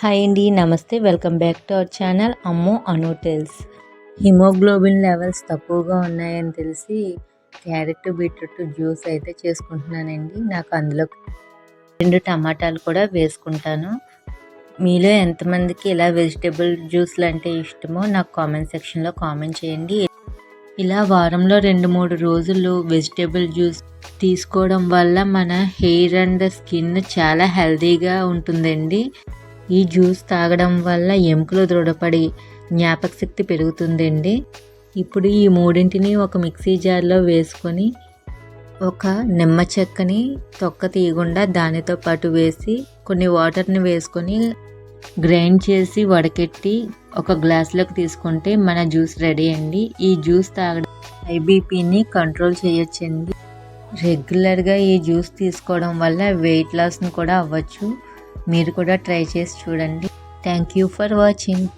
Hi అండి నమస్తే. Welcome back to our channel అమ్మో అనోటెల్స్ హిమోగ్లోబిన్ లెవెల్స్ తక్కువగా ఉన్నాయని తెలిసి క్యారెట్ బీట్రూట్ జ్యూస్ అయితే చేసుకుంటున్నానండి. నాకు అందులో రెండు టమాటాలు కూడా వేసుకుంటాను. మీలో ఎంతమందికి ఇలా వెజిటేబుల్ జ్యూస్లు అంటే ఇష్టమో నాకు కామెంట్ సెక్షన్లో కామెంట్ చేయండి. ఇలా వారంలో రెండు మూడు రోజులు వెజిటేబుల్ జ్యూస్ తీసుకోవడం వల్ల మన హెయిర్ అండ్ స్కిన్ చాలా హెల్తీగా ఉంటుందండి. ఈ జ్యూస్ తాగడం వల్ల ఎముకలు దృఢపడి జ్ఞాపక శక్తి పెరుగుతుందండి. ఇప్పుడు ఈ మూడింటిని ఒక మిక్సీ జార్లో వేసుకొని ఒక నిమ్మ చెక్కని తొక్క తీయకుండా దానితో పాటు వేసి కొన్ని వాటర్ని వేసుకొని గ్రైండ్ చేసి వడకెట్టి ఒక గ్లాస్లోకి తీసుకుంటే మన జ్యూస్ రెడీ అండి. ఈ జ్యూస్ తాగడం ఐబీపీని కంట్రోల్ చేయొచ్చండి. రెగ్యులర్గా ఈ జ్యూస్ తీసుకోవడం వల్ల వెయిట్ లాస్ని కూడా అవ్వచ్చు. మీరు కూడా ట్రై చేసి చూడండి. Thank you for watching